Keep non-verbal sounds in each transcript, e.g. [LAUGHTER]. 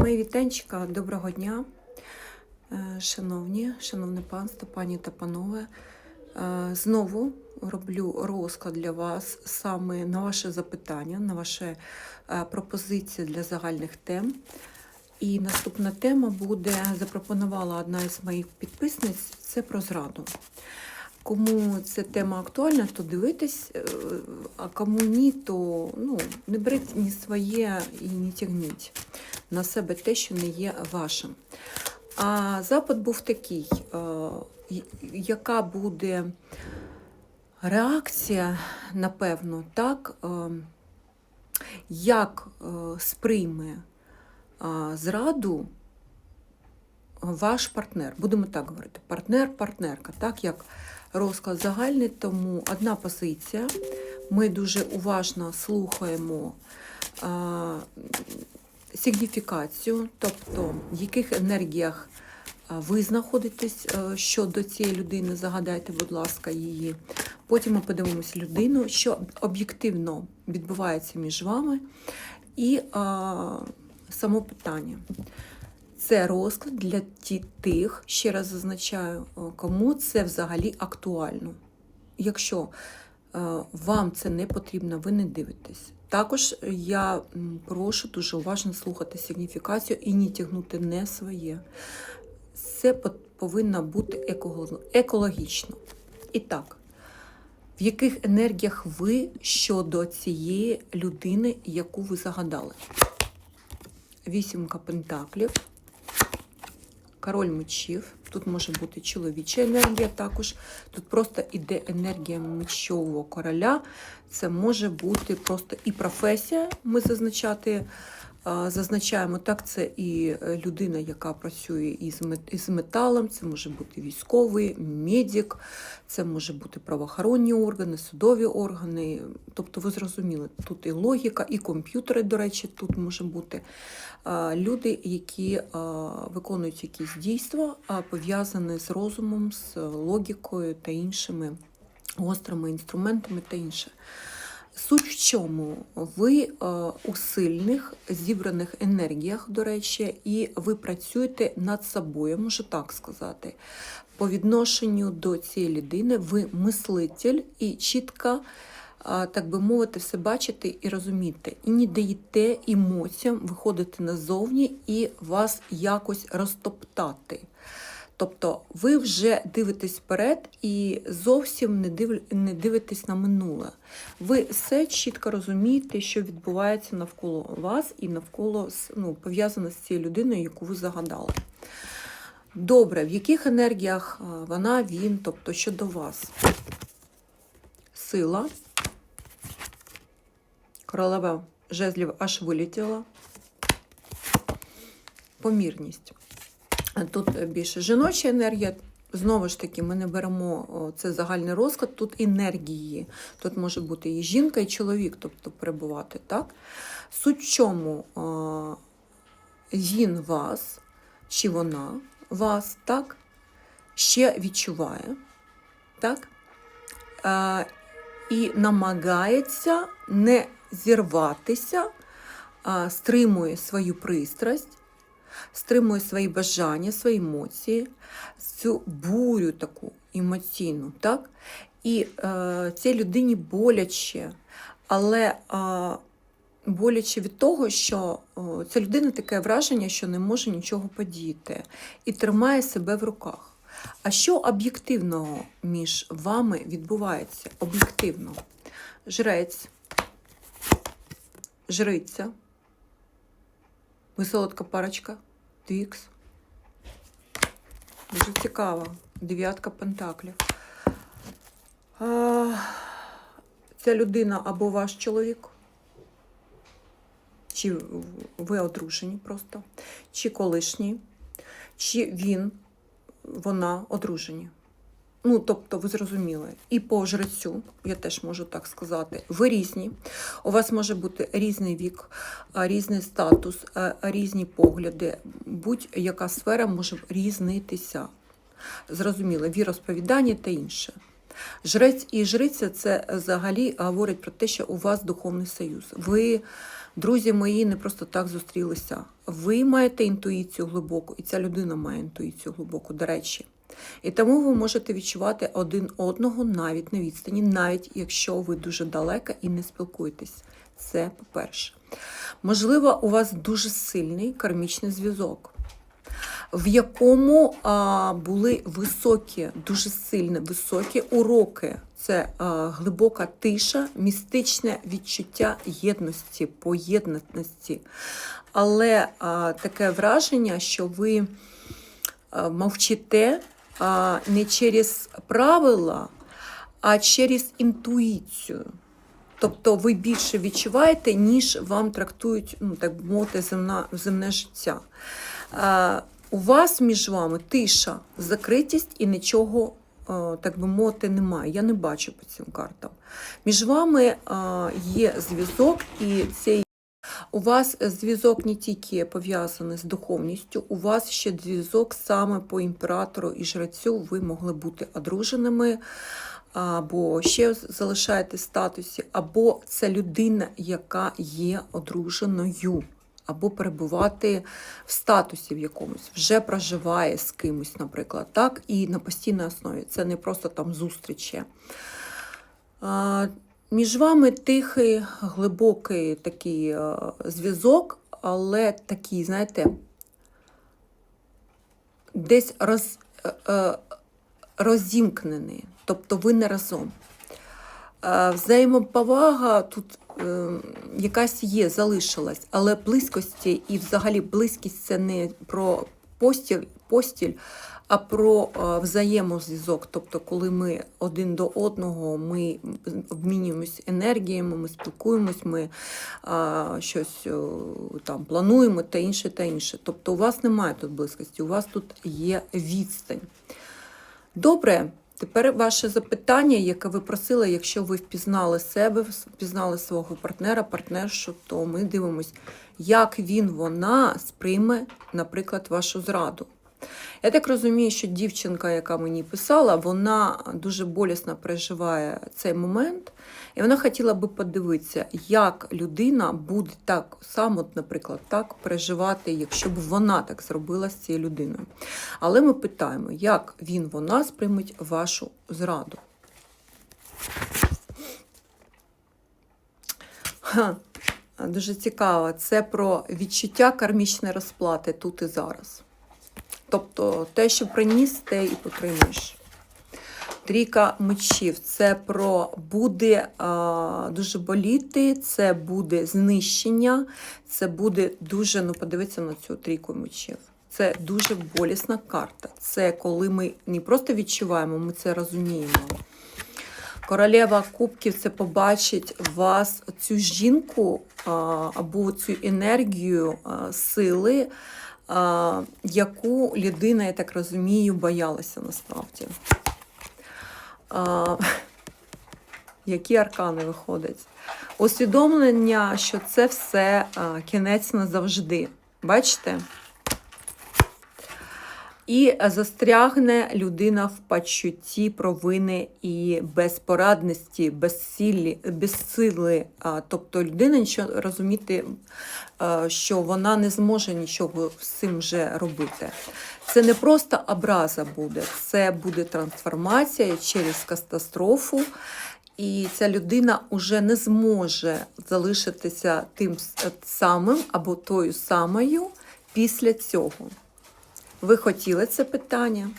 Мої вітанчика, доброго дня, Е, шановні, шановне панство, пані та панове. Е, Знову роблю розклад для вас саме на ваше запитання, на ваші е, пропозиції для загальних тем. І наступна тема буде, запропонувала одна із моїх підписниць, це про зраду. Кому ця тема актуальна, то дивитесь, е, а кому ні, то ну, не беріть ні своє і не тягніть на себе те, що не є вашим. А запит був такий, е, яка буде реакція, напевно, так, е, як сприйме зраду ваш партнер, будемо так говорити, партнер-партнерка, так як розклад загальний, тому одна позиція. Ми дуже уважно слухаємо а, сигніфікацію, тобто в яких енергіях ви знаходитесь а, щодо цієї людини, загадайте, будь ласка, її. Потім ми подивимося людину, що об'єктивно відбувається між вами, і а, само питання. Це розклад для тих, ще раз зазначаю, кому це взагалі актуально. Якщо е, вам це не потрібно, ви не дивитесь. Також я прошу дуже уважно слухати сигніфікацію і не тягнути не своє. Це повинно бути екологічно. І так, в яких енергіях ви щодо цієї людини, яку ви загадали? Вісімка пентаклів. Король мечів. Тут може бути чоловіча енергія також. Тут просто іде енергія мечового короля. Це може бути просто і професія. Ми зазначати, зазначаємо так, це і е, людина, яка працює із металом, це може бути військовий, медик, це може бути правоохоронні органи, судові органи. Тобто, ви зрозуміли, тут і логіка, і комп'ютери, до речі, тут може бути люди, які виконують якісь дійства, пов'язані з розумом, з логікою та іншими гострими інструментами та інше. Суть в чому? Ви е, у сильних зібраних енергіях, до речі, і ви працюєте над собою, можу так сказати. По відношенню до цієї людини ви мислитель і чітко, а, так би мовити, все бачите і розумієте. І не даєте емоціям виходити назовні і вас якось розтоптати. Тобто ви вже дивитесь вперед і зовсім не, див... не дивитесь на минуле. Ви все чітко розумієте, що відбувається навколо вас і навколо ну, пов'язане з цією людиною, яку ви загадали. Добре, в яких енергіях вона, він, тобто щодо вас? Сила. Королева жезлів аж вилетіла. Помірність. Тут більше жіноча енергія. Знову ж таки, ми не беремо це загальний розклад, тут енергії. Тут може бути і жінка, і чоловік, тобто перебувати. Так? Суть в чому він вас чи вона вас так, ще відчуває, так? І намагається не зірватися, стримує свою пристрасть стримує свої бажання, свої емоції, цю бурю таку емоційну, так? І е, цій людині боляче, але е, боляче від того, що о, ця людина таке враження, що не може нічого подіяти і тримає себе в руках. А що об'єктивного між вами відбувається? Об'єктивно. Жрець, жриця, ви солодка парочка, твікс. Дуже цікаво. Дев'ятка пентаклів. А, ця людина або ваш чоловік, чи ви одружені просто, чи колишній, чи він, вона одружені. Ну, тобто, ви зрозуміли. І по жрецю, я теж можу так сказати, ви різні. У вас може бути різний вік, різний статус, різні погляди. Будь-яка сфера може різнитися. Зрозуміло, віросповідання та інше. Жрець і жриця це взагалі говорить про те, що у вас духовний союз. Ви Друзі мої не просто так зустрілися. Ви маєте інтуїцію глибоку, і ця людина має інтуїцію глибоку, до речі. І тому ви можете відчувати один одного навіть на відстані, навіть якщо ви дуже далеко і не спілкуєтесь. Це по-перше. Можливо, у вас дуже сильний кармічний зв'язок, в якому а, були високі, дуже сильні високі уроки. Це а, глибока тиша, містичне відчуття єдності, поєднаності. Але а, таке враження, що ви а, мовчите не через правила, а через інтуїцію. Тобто ви більше відчуваєте, ніж вам трактують, ну так мовити, земна, земне життя. А, у вас між вами тиша, закритість і нічого, а, так би мовити, немає. Я не бачу по цим картам. Між вами а, є зв'язок, і цей у вас зв'язок не тільки пов'язаний з духовністю, у вас ще зв'язок саме по імператору і жрецю. Ви могли бути одруженими, або ще залишаєте статусі, або це людина, яка є одруженою, або перебувати в статусі в якомусь, вже проживає з кимось, наприклад, так, і на постійній основі. Це не просто там зустрічі. Між вами тихий, глибокий такий е, зв'язок, але такий, знаєте, десь роз, е, е, розімкнений, тобто ви не разом. Взаємоповага тут якась є, залишилась, але близькості і взагалі близькість це не про постіль, постіль а про е, взаємозв'язок. Тобто, коли ми один до одного, ми обмінюємось енергіями, ми спілкуємось, ми а, щось там плануємо та інше, та інше. Тобто, у вас немає тут близькості, у вас тут є відстань. Добре. Тепер ваше запитання, яке ви просили, якщо ви впізнали себе, впізнали свого партнера, партнершу, то ми дивимося, як він, вона сприйме, наприклад, вашу зраду. Я так розумію, що дівчинка, яка мені писала, вона дуже болісно переживає цей момент, і вона хотіла би подивитися, як людина буде так само, наприклад, так переживати, якщо б вона так зробила з цією людиною. Але ми питаємо, як він, вона сприймуть вашу зраду. Дуже цікаво. Це про відчуття кармічної розплати тут і зараз. Тобто те, що приніс, те і потримаєш. Трійка мечів це про буде а, дуже боліти, це буде знищення, це буде дуже, ну подивіться на цю трійку мечів. Це дуже болісна карта. Це коли ми не просто відчуваємо, ми це розуміємо. Королева Кубків це побачить вас, цю жінку або цю енергію сили яку людина, я так розумію, боялася насправді. Які аркани виходять? Усвідомлення, що це все кінець назавжди. Бачите? І застрягне людина в почутті провини і безпорадності, безсилі, безсили. Тобто людина нічого розуміти, що вона не зможе нічого з цим вже робити. Це не просто образа буде, це буде трансформація через катастрофу. І ця людина вже не зможе залишитися тим самим або тою самою після цього. Ви хотіли це питання?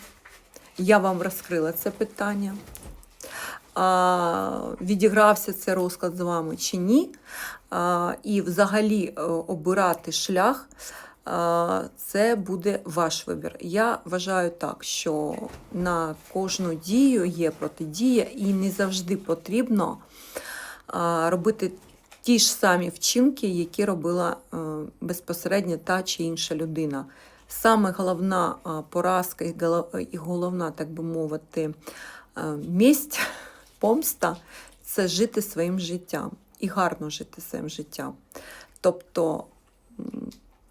Я вам розкрила це питання. А, Відігрався це розклад з вами чи ні. А, І взагалі е, обирати шлях а, це буде ваш вибір. Я вважаю так, що на кожну дію є протидія, і не завжди потрібно а, робити ті ж самі вчинки, які робила а, е, безпосередньо та чи інша людина. Саме головна поразка і головна, так би мовити, місць, [LAUGHS] помста це жити своїм життям і гарно жити своїм життям. Тобто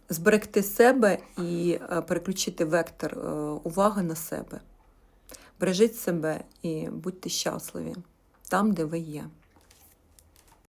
зберегти себе і переключити вектор уваги на себе. Бережіть себе і будьте щасливі там, де ви є.